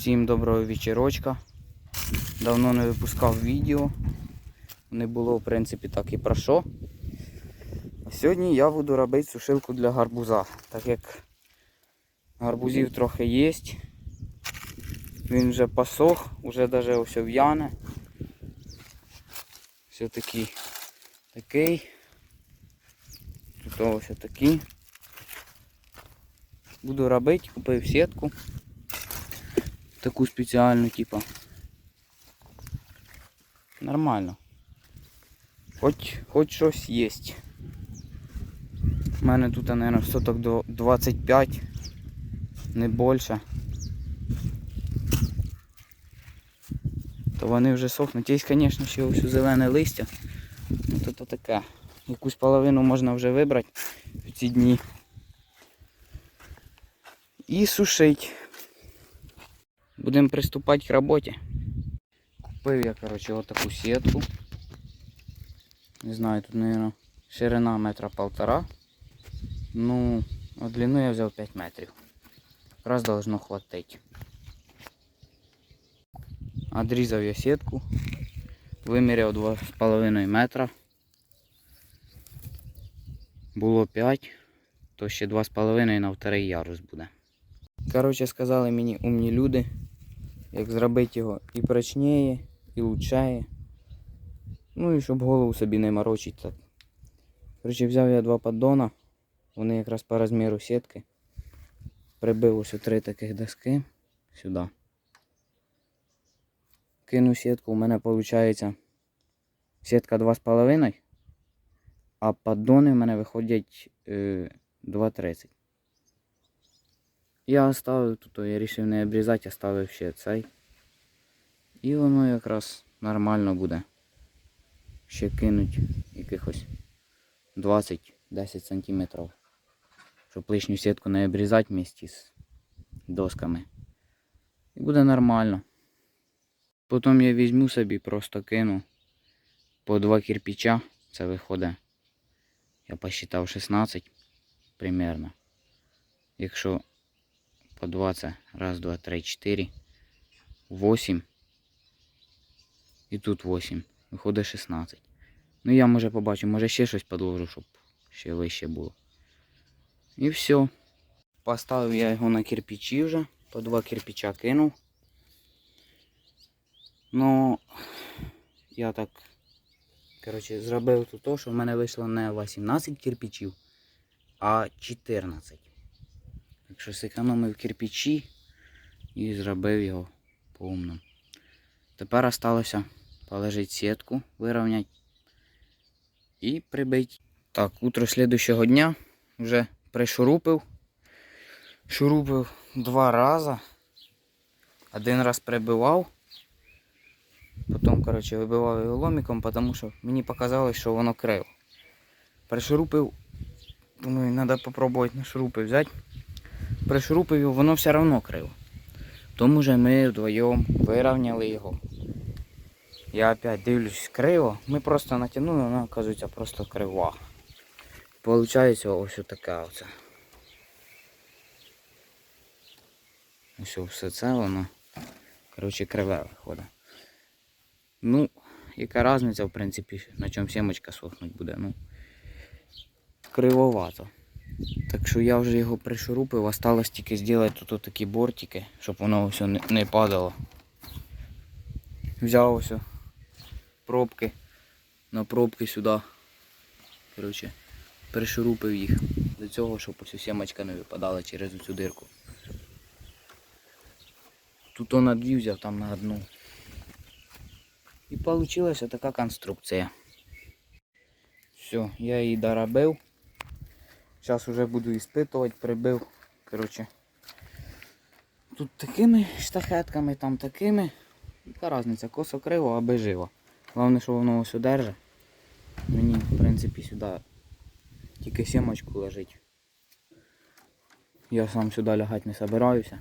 Всім доброго вечірочка. Давно не випускав відео. Не було, в принципі, так і про що. Сьогодні я буду робити сушилку для гарбуза. Так як гарбузів трохи є. Він вже посох, вже навіть ось в'яне. Все такий такий. Тут ось такий. Буду робити, купив сітку. Таку спеціальну, типа. Нормально. Хоч, хоч щось є. У мене тут, мабуть, соток до 25, не більше. То вони вже сохнуть. Є, звісно, ще ось зелене листя. Ну то, таке. Якусь половину можна вже вибрати в ці дні. І сушить. Будемо приступати к роботі. Купив я, коротше, отаку сітку. Не знаю, тут, мабуть, ширина метра полтора. Ну, а длину я взяв 5 метрів. Раз должно хватить. Одрізав я сітку. Виміряв 2,5 метра. Було 5, то ще 2,5 на вторий ярус буде. Коротше, сказали мені умні люди, як зробити його і прочніє, і лучшає. Ну і щоб голову собі не морочити так. Коротше, взяв я два поддона, вони якраз по розміру сітки. Прибив ось три таких доски сюди. Кину сітку, у мене виходить сітка 2,5, а поддони в мене виходять е, 2,30. Я оставив тут, я вирішив не обрізати, оставив ще цей. І воно якраз нормально буде. Ще кинуть якихось 20-10 сантиметрів. Щоб лишню сітку не обрізати вместе з досками. І буде нормально. Потім я візьму собі, просто кину по два кирпича. Це виходить. Я посчитав 16 примерно. Якщо по 20. Раз, два, три, чотири. 8. І тут 8. Виходить 16. Ну я може побачу, може ще щось подложу, щоб ще вище було. І все. Поставив я його на кирпичі вже. По два кирпича кинув. Ну я так коротше, зробив тут то, що в мене вийшло не 18 кирпичів, а 14. Так що зекономив кирпичі і зробив його по-умному. Тепер осталося положити сітку, вирівняти і прибити. Так, утро слідущого дня вже пришурупив. Шурупив два рази. Один раз прибивав. Потім, коротше, вибивав його ломиком, тому що мені показалось, що воно криво. Пришурупив, думаю, треба спробувати на шурупи взяти пришурупив його, воно все одно криво. Тому же ми вдвоєм вирівняли його. Я опять дивлюсь криво. Ми просто натягнули, вона оказується просто крива. Получається ось така оце. Ось все це воно. Коротше, криве виходить. Ну, яка різниця, в принципі, на чому сімочка сохнуть буде. Ну, кривовато. Так що я вже його пришурупив, осталось тільки зробити тут такі бортики, щоб воно все не, падало. Взяв ось пробки на пробки сюди. Коротше, пришурупив їх до цього, щоб ось сімочка не випадала через цю дирку. Тут он на дві взяв, там на одну. І вийшла така конструкція. Все, я її доробив. Зараз вже буду іспитувати, прибив. Коротше. Тут такими штахетками, там такими. Яка різниця, косо криво, аби живо. Головне, що воно ось держить. Мені, в принципі, сюди тільки сімочку лежить. Я сам сюди лягати не собираюся.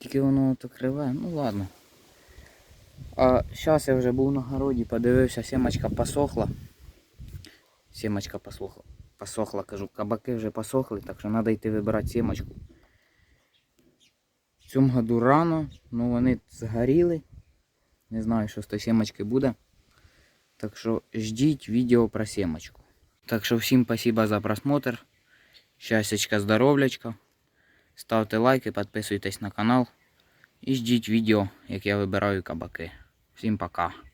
Тільки воно то криве, ну ладно. А зараз я вже був на городі, подивився, сімочка посохла. Сімочка посохла посохла, кажу, кабаки вже посохли, так що треба йти вибирати сімочку. В цьому году рано, ну вони згоріли. Не знаю, що з тої сімочки буде. Так що ждіть відео про сімочку. Так що всім спасибо за просмотр. Щастячка, здоровлячка. Ставте лайки, підписуйтесь на канал. І ждіть відео, як я вибираю кабаки. Всім пока.